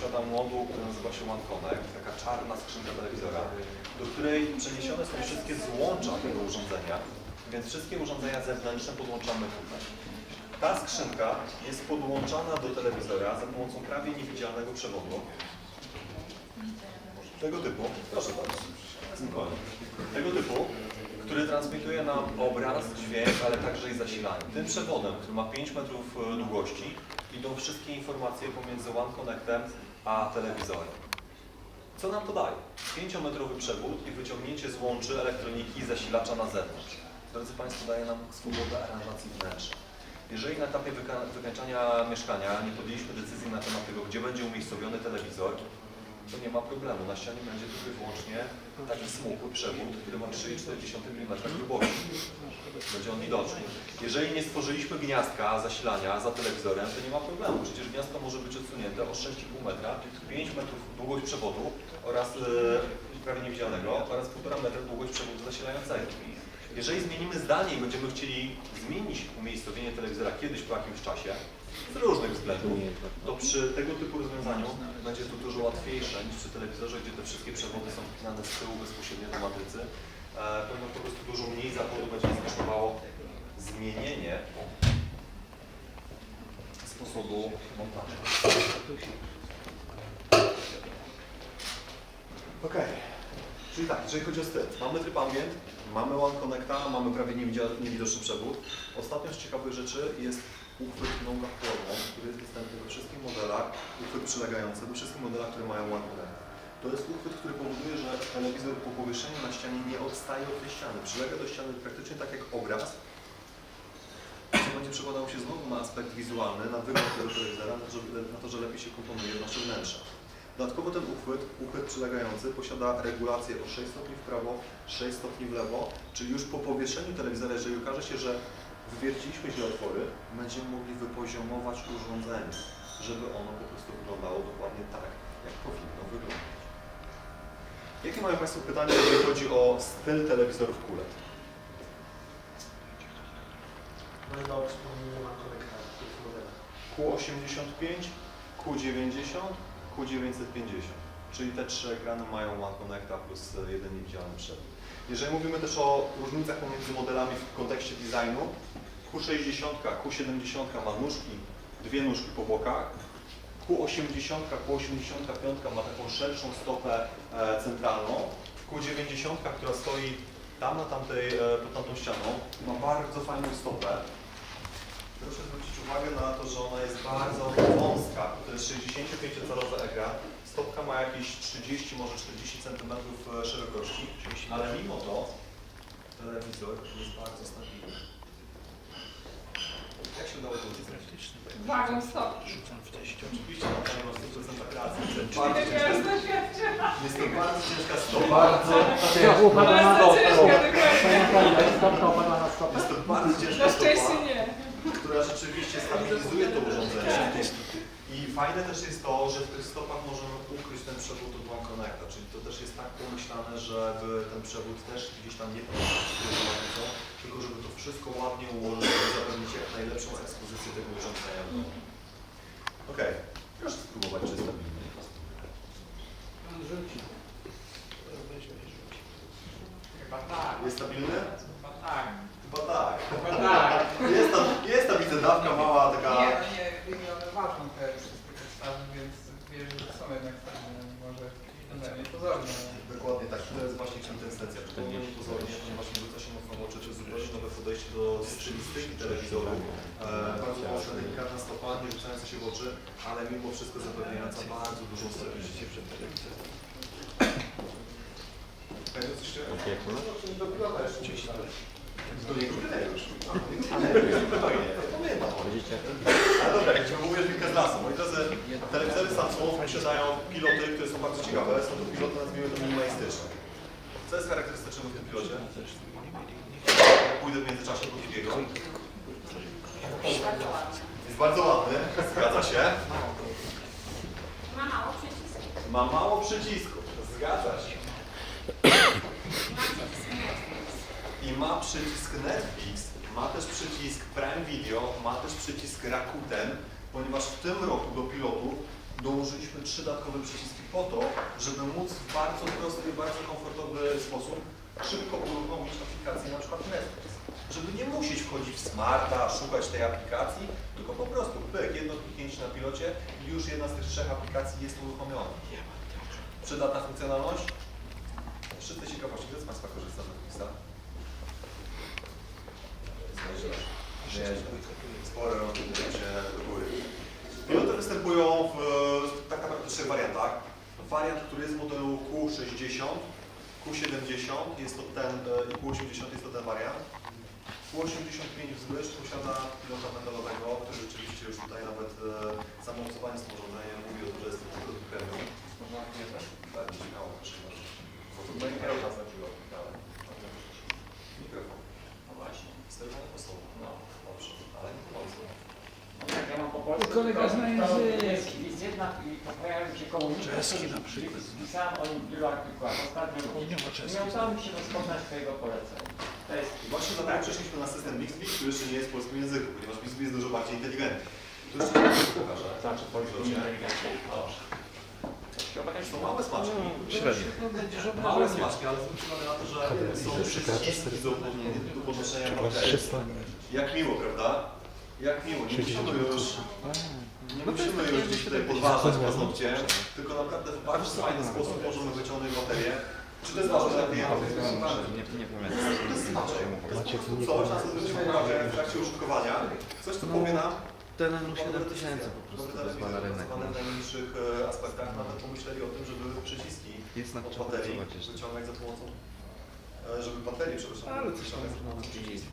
posiada moduł, który nazywa się One Connect, taka czarna skrzynka telewizora, do której przeniesione są wszystkie złącza tego urządzenia, więc wszystkie urządzenia zewnętrzne podłączamy tutaj. Ta skrzynka jest podłączana do telewizora za pomocą prawie niewidzialnego przewodu. Tego typu, proszę bardzo. Tego typu, który transmituje nam obraz, dźwięk, ale także i zasilanie. Tym przewodem, który ma 5 metrów e, długości, idą wszystkie informacje pomiędzy One Connectem a telewizorem. Co nam to daje? 5-metrowy przewód i wyciągnięcie złączy elektroniki i zasilacza na zewnątrz. Drodzy Państwo, daje nam swobodę aranżacji wnętrza. Jeżeli na etapie wyka- wykańczania mieszkania nie podjęliśmy decyzji na temat tego, gdzie będzie umiejscowiony telewizor, to nie ma problemu. Na ścianie będzie tylko i wyłącznie taki smukły przewód, który ma 3,4 mm grubości. Będzie on widoczny. Jeżeli nie stworzyliśmy gniazdka zasilania za telewizorem, to nie ma problemu. Przecież gniazdko może być odsunięte o 6,5 metra, 5 metrów długość przewodu oraz e, prawie niewidzialnego oraz 1,5 metra długość przewodu zasilającego. Jeżeli zmienimy zdanie i będziemy chcieli zmienić umiejscowienie telewizora kiedyś po jakimś czasie, z różnych względów, to przy tego typu rozwiązaniu będzie to dużo łatwiejsze niż przy telewizorze, gdzie te wszystkie przewody są wpinane z tyłu bezpośrednio do matrycy. E, po prostu dużo mniej zawodu będzie kosztowało zmienienie sposobu montażu. Okej. Czyli tak, jeżeli chodzi o styl, mamy tryb ambient, mamy One Connecta, mamy prawie niewidoczny przewód. Ostatnią z ciekawych rzeczy jest uchwyt nogachłonną, który jest dostępny we wszystkich modelach, uchwyt przylegający do wszystkich modelach, które mają One Connect. To jest uchwyt, który powoduje, że telewizor po powieszeniu na ścianie nie odstaje od tej ściany. Przylega do ściany praktycznie tak jak obraz, co będzie przekładało się znowu na aspekt wizualny, na wygląd tego telewizora, na to, że, na to, że lepiej się komponuje w nasze wnętrze. Dodatkowo ten uchwyt, uchwyt przylegający posiada regulację o 6 stopni w prawo, 6 stopni w lewo, czyli już po powieszeniu telewizora, jeżeli okaże się, że wywierciliśmy źle otwory, będziemy mogli wypoziomować urządzenie, żeby ono po prostu wyglądało dokładnie tak, jak powinno wyglądać. Jakie mają Państwo pytania, jeżeli chodzi o styl telewizorów QLED? Można o wspomnieniu ma konekta w tych modelach. Q85, Q90, Q950. Czyli te trzy ekrany mają One Connecta plus jeden niewidzialny przewód. Jeżeli mówimy też o różnicach pomiędzy modelami w kontekście designu, Q60, Q70 ma nóżki, dwie nóżki po bokach, Q80, Q85 ma taką szerszą stopę e, centralną, Q90, która stoi tam na tamtej, e, pod tamtą ścianą, ma bardzo fajną stopę, Proszę zwrócić uwagę na to, że ona jest bardzo wąska. To jest 65-calowy ekran. Stopka ma jakieś 30, może 40 cm szerokości, ale mimo to telewizor jest bardzo stabilny. Jak się udało to uzyskać? Wagą stopni. Oczywiście na w 100% racji. To jest Ja bardzo ciężka, doświadczenia. jest to bardzo ciężka stopa. Bardzo upadła na Bardzo ciężka, stopę. dokładnie. Panie Panie, stopka upadła na stopę. Jest to bardzo ciężka Na szczęście stopa. nie. Która rzeczywiście stabilizuje to urządzenie. I fajne też jest to, że w tych stopach możemy ukryć ten przewód od One Connecta, czyli to też jest tak pomyślane, żeby ten przewód też gdzieś tam nie poruszał tylko żeby to wszystko ładnie ułożyć, żeby zapewnić jak najlepszą ekspozycję tego urządzenia. Okej, proszę spróbować, czy jest stabilny. Rzuci. Chyba tak, Jest stabilny? chyba tak. Chyba tak. Chyba tak. Jest tam, jest tam widzę dawka mała taka... Nie, no nie, nie one ważą te wszystkie podstawy, więc wierzę, że są jednak stabilne, mimo że przynajmniej pozornie. Dokładnie tak, to jest właśnie kwintesencja. To nie pozornie, ponieważ nie rzuca się mocno w oczy, to jest zupełnie nowe podejście do stylistyki telewizoru. E, bardzo mocna, delikatna stopa, nie rzucająca się w oczy, ale mimo wszystko zapewniająca bardzo dużą stabilność. Tak, coś jeszcze? Do pilota jeszcze nie dostałeś. To nie tyle już. Spokojnie, pamiętam. Ale dobra, jak Ci mówię, wilkę z lasu. Moi drodzy, telewizory Samsung posiadają piloty, które są bardzo ciekawe. Są to piloty, nazwijmy to minimalistyczne. Co jest charakterystyczne w tym pilocie? Pójdę w międzyczasie do drugiego. Jest bardzo ładny, zgadza się. Ma mało przycisków. Ma mało przycisków, zgadza się. I ma przycisk Netflix, ma też przycisk Prime Video, ma też przycisk Rakuten, ponieważ w tym roku do pilotu dołożyliśmy trzy dodatkowe przyciski po to, żeby móc w bardzo prosty, bardzo komfortowy sposób szybko uruchomić aplikację na przykład Netflix. Żeby nie musieć wchodzić w smarta, szukać tej aplikacji, tylko po prostu pyk, jedno kliknięcie na pilocie i już jedna z tych trzech aplikacji jest uruchomiona. Przydatna funkcjonalność? Czystej ciekawości, kto z Państwa korzysta z Netflixa? Nieźle. Nieźle. Spore się do góry. Piloty występują w tak naprawdę trzech wariantach. Wariant, który jest z modelu Q60, Q70 jest to ten e, i Q80 jest to ten wariant. Q85 wzwyż posiada pilota metalowego, który rzeczywiście już tutaj nawet e, zamocowanie z tym urządzeniem mówi o tym, że jest to produkt premium. Można nie Tak, ciekawe, proszę bardzo. Bo to będzie miał czas na pilot, ale... Mikrofon. No właśnie, sterowanie posłowe. No, dobrze, ale nie pomocno. Jak ja mam po polsku, Kolega to- zna to język. jest, jest jedna i pojawiają się komunikaty. Czeski na przykład. Pisałem o nim w wielu artykułach. Ostatnio Nie ma czeski. nie udało mi się rozpoznać twojego polecenia. To jest I właśnie dlatego przeszliśmy na system Bixby, który jeszcze nie jest w polskim języku, ponieważ Bixby jest dużo bardziej inteligentny. Tu jeszcze nie pokażę. znaczy polski Dobrze. inteligencja. Dobrze. Chyba Są małe smaczki. Średnio. Małe smaczki, ale uwagę na to, że są przyciski do, podnoszenia bakterii. Jak miło, prawda? Jak miło. Nie musimy już, tutaj podważać tylko naprawdę w bardzo fajny sposób możemy wyciągnąć baterię. Czy to jest ważne dla klientów? Nie, nie pamiętam. To jest smaczek. Coś, na co zwrócimy uwagę w trakcie użytkowania. Coś, co powie nam, Ten N7000 po prostu wezwa na rynek. w najmniejszych e, aspektach nawet pomyśleli o tym, żeby przyciski Jest na od baterii wyciągać za pomocą, e, żeby baterie, przepraszam, Ale coś tam wyciągać za można pomocą napisać. przycisków.